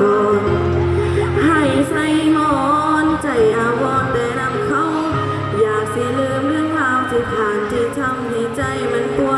กนให้ใส่งอนใจอาวรได้นำเขา อยากเสียลืมเรื่องราวที่ผ่านที่ทำให้ใจมันปวด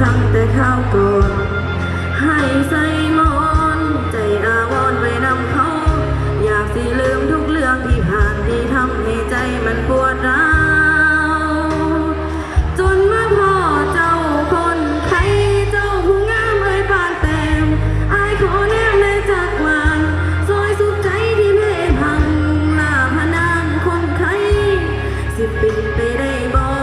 ทำแต่ข้าวก่อนให้ใส่มอนใจอาวอนไปนำเขา อยากสิลืมทุกเรื่องที่ผ่านที่ทำให้ใจมันปวดร้าวจนเมื่อพ่อเจ้าคนไข้เจ้าผู้งามเอ่ยปานเต็มอายขอแนบในจักวาลซอยสุขใจที่เพพังลาพนางคนไข้สิเป็นไปได้บ่